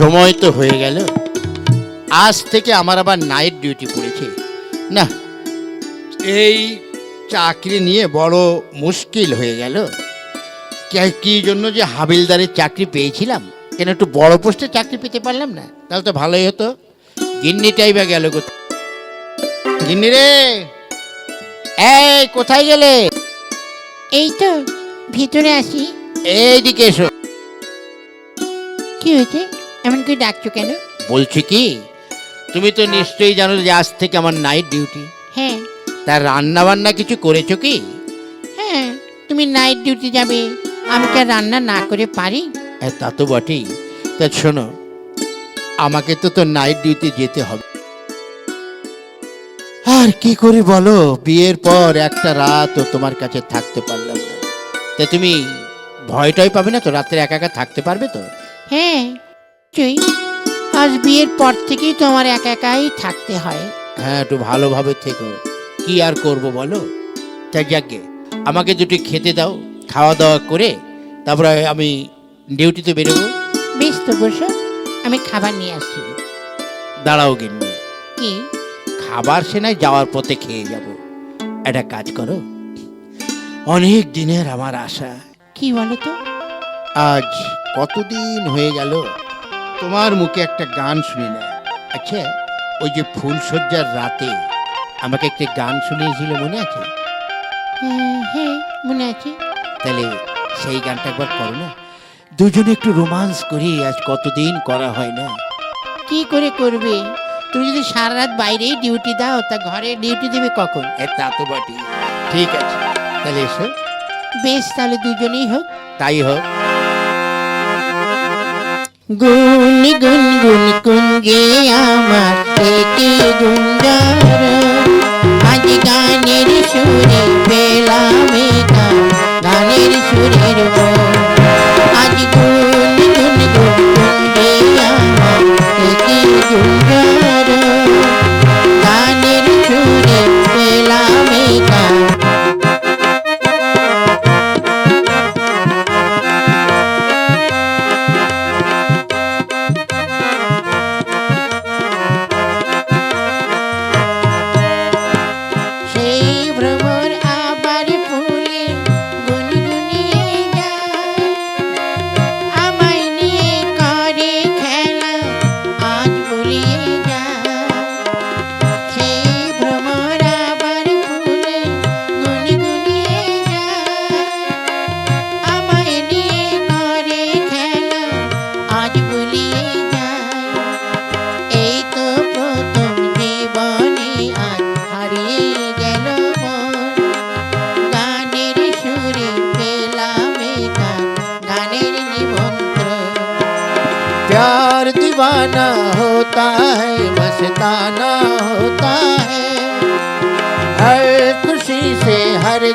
সময় তো হয়ে গেল। আজ থেকে আমার আবার নাইট ডিউটি পড়েছে না এই চাকরি নিয়ে বড় মুশকিল হয়ে গেল। কি জন্য যে হাবিলদারের চাকরি পেয়েছিলাম? কেন একটু বড় পোস্টে চাকরি পেতে পারলাম না? তাহলে তো ভালোই হতো। গিন্নিটাই বা গেল কোথায়? গিন্নি রে! এই কোথায় গেলে? এই তো ভিতরে আসি। এইদিকে এসো। কি হয়েছে? এমন করে ডাকছো কেন? বলছি কি তুমি তো নিশ্চয়ই জানো যে আজ থেকে আমার নাইট ডিউটি হ্যাঁ। তার রান্না বান্না কিছু করেছ কি? হ্যাঁ তুমি নাইট ডিউটি যাবে আমি কি আর রান্না না করে পারি? হ্যাঁ তা তো বটেই। তা শোনো আমাকে তো তো নাইট ডিউটি যেতে হবে। আর কি করি বলো বিয়ের পর একটা রাতও তোমার কাছে থাকতে পারলাম না। তা তুমি ভয়টাই পাবে না তো রাত্রে একা একা থাকতে পারবে তো? হ্যাঁ তুই আজ বিয়ের পর থেকেই তো আমার একা একাই থাকতে হয়। হ্যাঁ একটু ভালোভাবে থেকো। কি আর করব বলো? তাই যাকে আমাকে দুটি খেতে দাও খাওয়া দাওয়া করে তারপরে আমি ডিউটিতে বেরোবো। বেশ তো বসো আমি খাবার নিয়ে আসছি। দাঁড়াও গিন্নি। কি? খাবার সেনায় যাওয়ার পথে খেয়ে যাব। একটা কাজ করো। অনেক দিনের আমার আশা। কি বলো তো? আজ কতদিন হয়ে গেল? তোমার মুখে একটা গান শুনি না। আচ্ছা ওই যে ফুলসজ্জার রাতে আমাকে একটা গান শুনিয়েছিল মনে আছে? হ্যাঁ হ্যাঁ মনে আছে। তাহলে সেই গানটা একবার করো না। দুজনে একটু রোমান্স করি আজ কতদিন করা হয় না। কি করে করবে? তুমি যদি সারা রাত বাইরেই ডিউটি দাও তা ঘরে ডিউটি দেবে কখন? তা তো বটি ঠিক আছে তাহলে এসো। বেশ তাহলে দুজনেই হোক। তাই হোক। গুন গুন গুন কুঞ্জে আমার থেকে গুঞ্জার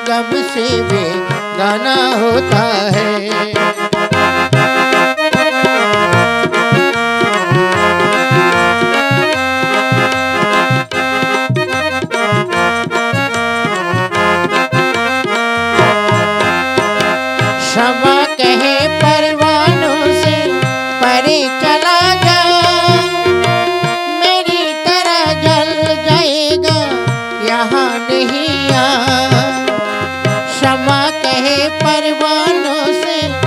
कब से वे गाना होता है। no sé.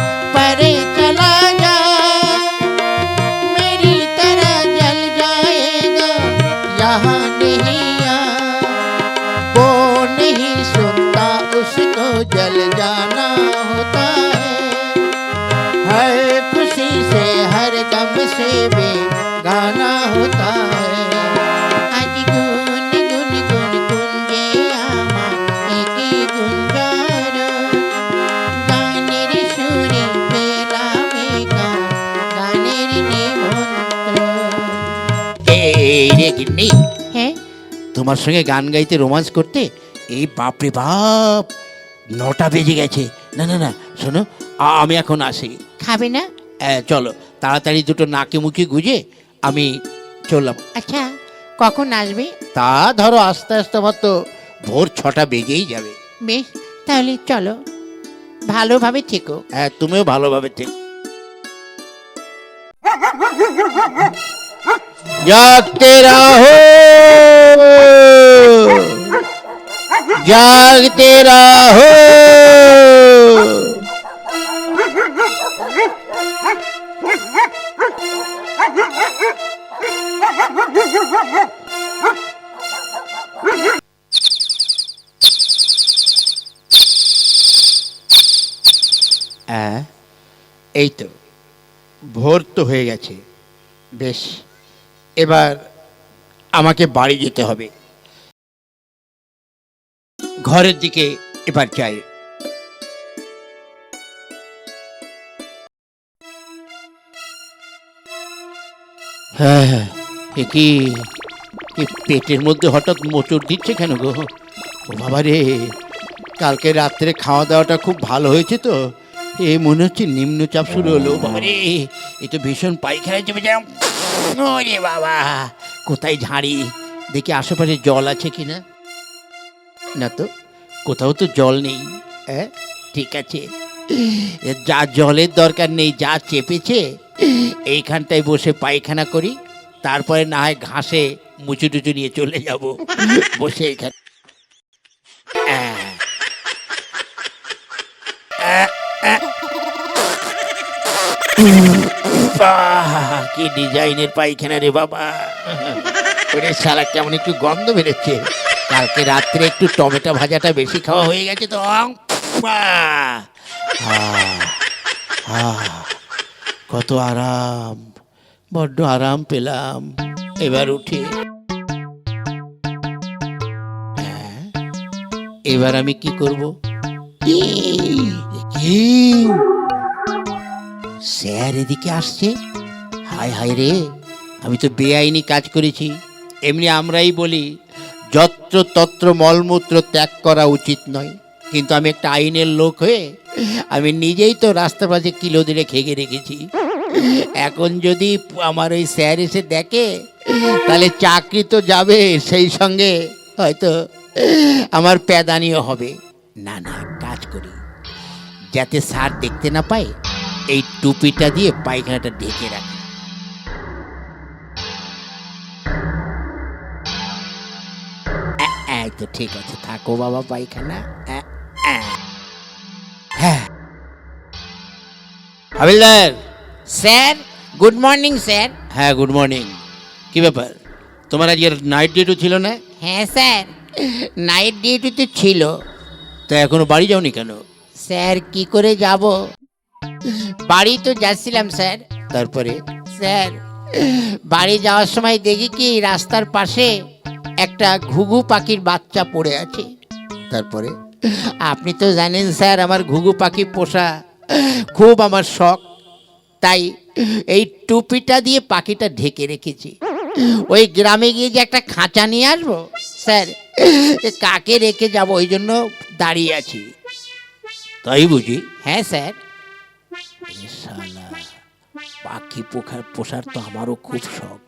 তোমার সঙ্গে গান গাইতে রোমান্স করতে এই বাপরে বাপ নটা বেজে গেছে না না না শোনো আ- আমি এখন আসি খাবে না হ্যাঁ, চলো তাড়াতাড়ি দুটো নাকে মুখে গুজে আমি চললাম আচ্ছা কখন আসবে তা ধরো আস্তে আস্তে আমার তো ভোর ছটা বেজেই যাবে বেশ তাহলে চলো ভালোভাবে থেকো হ্যাঁ তুমিও ভালোভাবে ঠিক जागते रहो जागते रहो আহ, এই তো ভোর তো হয়ে গেছে বেশ এবার আমাকে বাড়ি যেতে হবে ঘরের দিকে এবার যাই। হ্যাঁ হ্যাঁ কি পেটের মধ্যে হঠাৎ মোচড় দিচ্ছে কেন গো? ও বাবা রে, কালকে রাত্রে খাওয়া দাওয়াটা খুব ভালো হয়েছে তো। এ মনে হচ্ছে নিম্নচাপ শুরু হলো। বাবা রে, এ তো ভীষণ পায়খানায় চেপে যাও বাবা, কোথায় ঝাড়ি? দেখি আশেপাশে জল আছে কি না তো? কোথাও তো জল নেই। হ্যাঁ ঠিক আছে। যা জলের দরকার নেই যা চেপেছে এইখানটায় বসে পায়খানা করি তারপরে না হয় ঘাসে মুচু টুচু নিয়ে চলে যাব। বসে এখানে। কি ডিজাইনের পায়খানা রে বাবা। ওরে শালা কেমন একটু গন্ধ বেরোচ্ছে। কালকে রাত্রে একটু টমেটো ভাজাটা বেশি খাওয়া হয়ে গেছে তো কত আরাম বড্ড আরাম পেলাম। এবার উঠি হ্যাঁ, এবার আমি কি করব? স্যার এদিকে আসছে। হায় হায় রে আমি তো বেআইনি কাজ করেছি। এমনি আমরাই বলি যত্র তত্র মলমূত্র ত্যাগ করা উচিত নয়। কিন্তু আমি একটা আইনের লোক হয়ে আমি নিজেই তো রাস্তার পাশে কিলো দিলে খেগে রেখেছি। এখন যদি আমার ওই স্যার এসে দেখে, তাহলে চাকরি তো যাবে সেই সঙ্গে, হয়তো আমার প্যাদানিও হবে। না না কাজ করি। যাতে স্যার দেখতে না পায়, এই টুপিটা দিয়ে পায়খানাটা ঢেকে রাখি। তো ঠিক আছে থাকো বাবা পায়খানা। হ্যাঁ হাবিলদার। Sir good morning sir. হ্যাঁ গুড মর্নিং। কি ব্যাপার? তোমার আজকের নাইট ডিউটি ছিল না? হ্যাঁ স্যার। নাইট ডিউটিতে ছিল। তা এখনও বাড়ি যাওনি কেন? স্যার কি করে যাব? বাড়ি তো যাচ্ছিলাম স্যার। তারপরে? স্যার বাড়ি যাওয়ার সময় দেখি কি রাস্তার পাশে একটা ঘুঘু পাখির বাচ্চা পড়ে আছে। তারপরে? আপনি তো জানেন স্যার আমার ঘুঘু পাখি পোষা খুব আমার শখ। তাই এই টুপিটা দিয়ে পাখিটা ঢেকে রেখেছি। ওই গ্রামে গিয়ে যে একটা খাঁচা নিয়ে আসব? স্যার কাকে রেখে যাব? ওই জন্য দাঁড়িয়ে আছি। তাই বুঝি? হ্যাঁ স্যার। পাখি পোখার পোষার তো আমারও খুব শখ।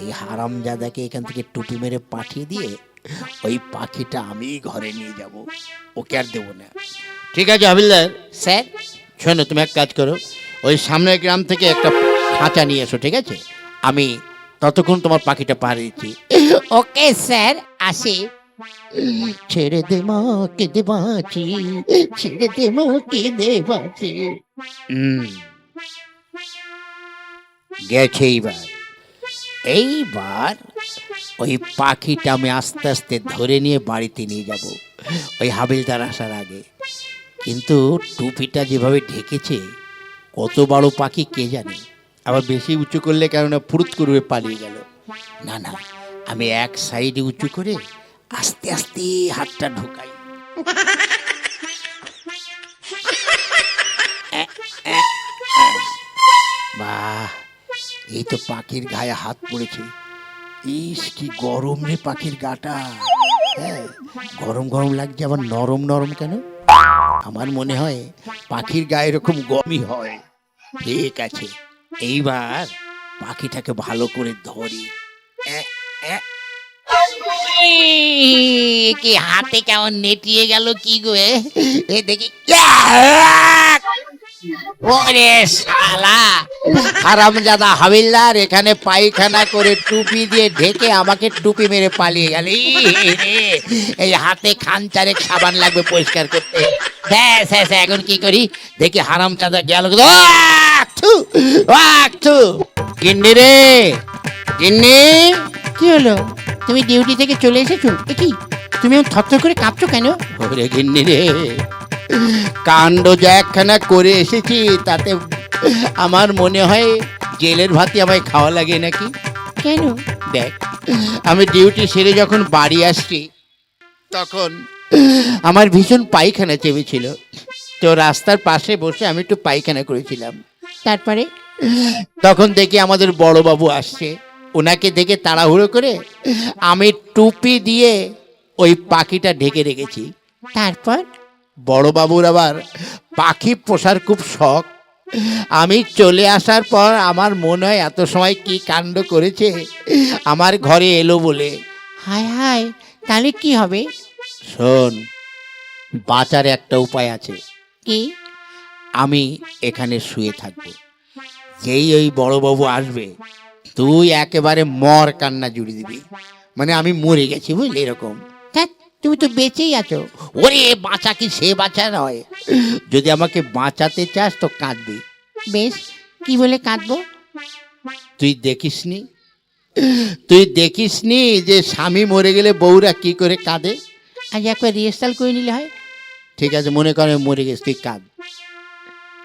এই হারামজাদাকে এখান থেকে টুপি মেরে পাঠিয়ে দিয়ে ওই পাখিটা আমি ঘরে নিয়ে যাব। ওকে আর দেবো না। ঠিক আছে হাবিলদার। স্যার? শোনো তুমি এক কাজ করো। ওই সামনের গ্রাম থেকে একটা খাঁচা নিয়ে এসো ঠিক আছে? আমি ততক্ষণ তোমার পাখিটা পাহাড়ে দিচ্ছি। Okay sir. আসি। ছেড়ে দে মা কেঁদে বাঁচি ছেড়ে দে মা কেঁদে বাঁচি। গেছে এইবার। এইবার ওই পাখিটা আমি আস্তে আস্তে ধরে নিয়ে বাড়িতে নিয়ে যাব। ওই হাবিলদার আসার আগে। কিন্তু টুপিটা যেভাবে ঢেকেছে, কত বড় পাখি কে জানে? আবার বেশি উঁচু করলে কেননা ফুরুত করবে, পালিয়ে গেল। না না, আমি এক সাইডে উঁচু করে আস্তে আস্তে হাতটা ঢোকাই। বাহ এই তো পাখির গায়ে হাত পড়েছে। ইস, কি গরম রে পাখির গাটা। হ্যাঁ গরম গরম লাগছে, আবার নরম নরম কেন? আমার মনে হয় পাখির গায়ে এরকম গরমই হয়। ঠিক আছে, এইবার পাখিটাকে ভালো করে ধরি। কি হাতে কেমন নেটিয়ে গেল কি গো? এ? দেখি ওরে শালা হারামজাদা হাবিলদার এখানে পায়খানা করে টুপি দিয়ে ঢেকে আমাকে টুপি মেরে পালিয়ে গেল। এই হাতে খান চারেক সাবান লাগবে পরিষ্কার করতে। ব্যাস ব্যাস এখন কি করি? দেখি হারামজাদা গেল। গিন্নি রে গিন্নি। কি হলো? তুমি ডিউটি থেকে চলে এসেছ? কি? তুমি থরথর করে কাঁপছো কেন? ওরে গিন্নি রে কাণ্ড যা একখানা করে এসেছি তাতে আমার মনে হয় জেলের ভাতি আমায় খাওয়া লাগে নাকি? কেন? দেখ আমি ডিউটি সেরে যখন বাড়ি আসছি তখন আমার ভীষণ পায়খানা চেপেছিল। তো রাস্তার পাশে বসে আমি একটু পায়খানা করেছিলাম। তারপরে? তখন দেখি আমাদের বড়বাবু আসছে। ওনাকে দেখে তাড়াহুড়ো করে আমি টুপি দিয়ে ওই পাখিটা ঢেকে রেখেছি। তারপর? বড়বাবুর আবার পাখি পোষার খুব শখ। আমি চলে আসার পর আমার মনে হয় এত সময় কি কাণ্ড করেছে। আমার ঘরে এলো বলে হায় হায় তাহলে কি হবে? শোন বাঁচার একটা উপায় আছে। কি? আমি এখানে শুয়ে থাকব। যেই ওই বড়বাবু আসবে তুই একেবারে মর কান্না জুড়ে দিবি। মানে আমি মরে গেছি বুঝলি এরকম। তুমি তো বেঁচেই আছো। ওরে বাঁচা কি সে বাঁচা নয়। যদি আমাকে বাঁচাতে চাস তো কাঁদবি। বেশ কি বলে কাঁদবো? তুই দেখিসনি? তুই দেখিসনি যে স্বামী মরে গেলে বউরা কি করে কাঁদে? আজ একবার রিহার্সাল করে নিলে হয়। ঠিক আছে মনে করে মরে গেছ তুই কাঁদ।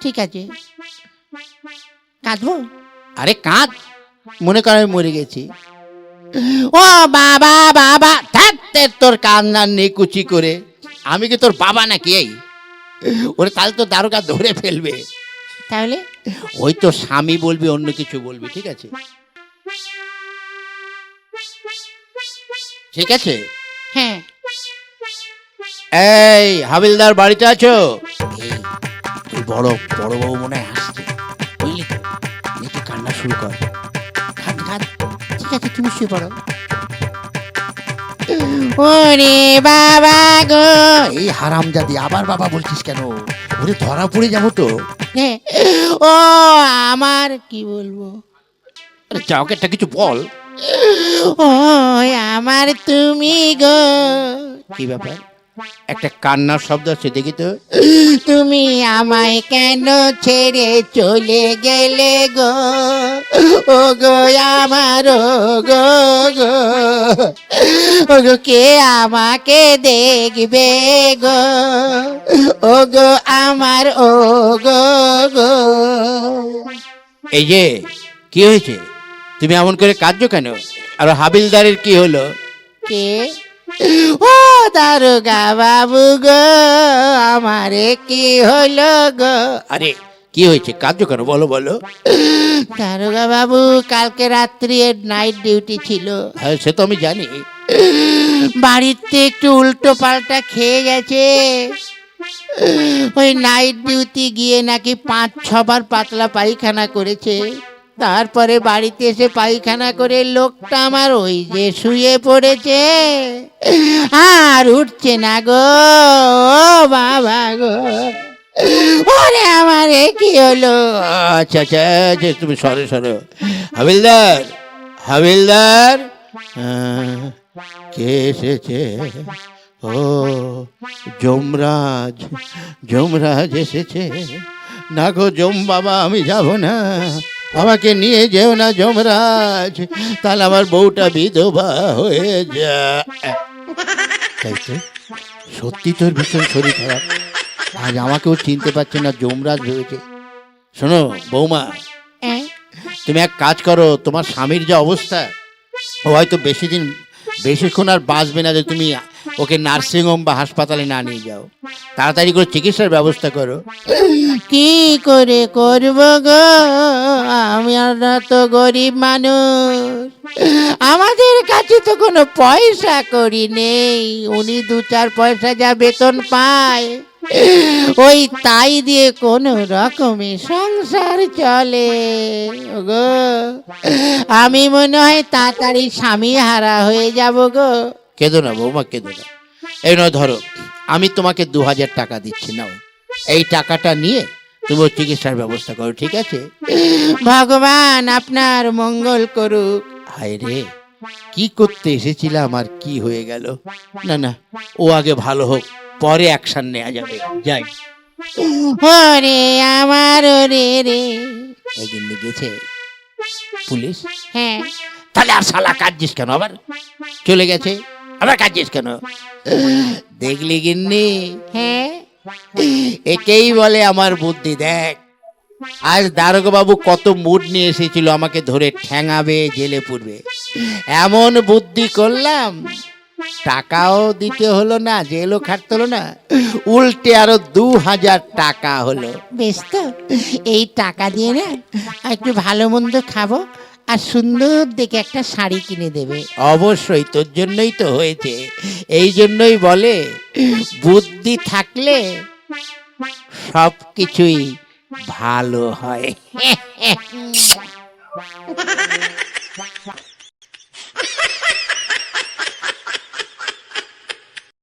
ঠিক আছে। কাঁদবো? আরে কাঁদ! মনে করে আমি মরে গেছি। ও বাবা বাবা থাকতে তোর কান্নার নেকুচি করে। আমি কি তোর বাবা নাকি এই? ওরে তাহলে তো দারোগা ধরে ফেলবে। তাহলে? ওই তো স্বামী বলবি অন্য কিছু বলবি ঠিক আছে? ঠিক আছে? হ্যাঁ। এই হাবিলদার বাড়িতে আছো? বড় বড় বাবু মনে হয় আসছে বুঝলি? একটু কান্না শুরু কর। আছে তুমি শুয়ে পড়ো। ওরে বাবা গো। এই হারাম জাতি আবার বাবা বলছিস কেন? ওরে ধরা পড়ে যাব তো। ও আমার কি বলব? আরে যাও একটা কিছু বল। ও আমার তুমি গো। কি ব্যাপার? একটা কান্নার শব্দ আছে দেখি তো। তুমি আমায় কেন ছেড়ে চলে গেলে গো? ও গো আমার গো গো ও গো কে আমাকে দেখবে গো? ও গো আমার ও গো গো এই যে কি হয়েছে? তুমি এমন করে কাঁদছো কেন? আর হাবিলদারের কি হলো? কে? ও দারোগা বাবু গো আমারে কি হলো গো? আরে কি হয়েছে? কাঁদছো কেন? বলো বলো। দারোগা বাবু কালকে রাত্রি নাইট ডিউটি ছিল। হ্যাঁ সে তো আমি জানি। বাড়িতে একটু উল্টো পাল্টা খেয়ে গেছে। ওই নাইট ডিউটি গিয়ে নাকি পাঁচ ছবার পাতলা পায়খানা করেছে। তারপরে বাড়িতে এসে পায়খানা করে লোকটা আমার ওই যে শুয়ে পড়েছে। আর উঠছে না গো বাবা গো। ওরে আমার এ কি হলো? আচ্ছা আচ্ছা আচ্ছা তুমি সরো সরো। হাবিলদার হাবিলদার। কে এসেছে? ও, যমরাজ যমরাজ এসেছে। না গো, যম বাবা, আমি যাব না। আমাকে নিয়ে যেও না যমরাজ তাহলে আমার বউটা বিধবা হয়ে যা। তাই তো? সত্যি তোর ভীষণ শরীর খারাপ। আজ আমাকেও চিনতে পারছে না যমরাজ ভেবেছে। শোনো বৌমা তুমি এক কাজ করো তোমার স্বামীর যে অবস্থা ও হয়তো বেশি দিন বেশিক্ষণ আর বাঁচবে না যে তুমি ওকে নার্সিংহোম বা হাসপাতালে না নিয়ে যাও। তাড়াতাড়ি করে চিকিৎসার ব্যবস্থা করো। কি করে করব গো? আমরা তো গরিব মানুষ। আমাদের কাছে তো কোনো পয়সা করি নেই। উনি দু চার পয়সা যা বেতন পায়। ওই তাই দিয়ে কোনো রকমে সংসার চলে গো। আমি মনে হয় তাড়াতাড়ি স্বামী হারা হয়ে যাব গো। কেঁদো না বৌমা কেঁদো না। এই নয় ধরো আমি তোমাকে দু হাজার টাকা দিচ্ছি নাও। এই টাকাটা নিয়ে তবুও চিকিৎসার ব্যবস্থা করো ঠিক আছে? ভগবান আপনার মঙ্গল করুক। হায় রে কি করতে এসেছিলাম আর কি হয়ে গেল? না না ও আগে ভালো হোক পরে অ্যাকশন নেওয়া যাবে। যাই। ওরে আমার ওরে রে। একদিন গেছে পুলিশ? হ্যাঁ। তাহলে আর শালা কাঁদছিস কেন আবার? চলে গেছে। আবার কাঁদছিস কেন? দেখলি গিন্নি? হ্যাঁ। একেই বলে আমার বুদ্ধি দেখ। আজ দারোগা বাবু কত মুড নিয়ে এসেছিল আমাকে ধরে ঠ্যাঙাবে জেলে পুরবে। এমন বুদ্ধি করলাম টাকাও দিতে হলো না জেলও খাটতে হলো না উল্টে আরও দু হাজার টাকা হলো। বেশ তো এই টাকা দিয়ে না একটু ভালো মন্দ খাব আর সুন্দর দেখে একটা শাড়ি কিনে দেবে। অবশ্যই তোর জন্যই তো হয়েছে। এই জন্যই বলে বুদ্ধি থাকলে সব কিছুই ভালো হয়।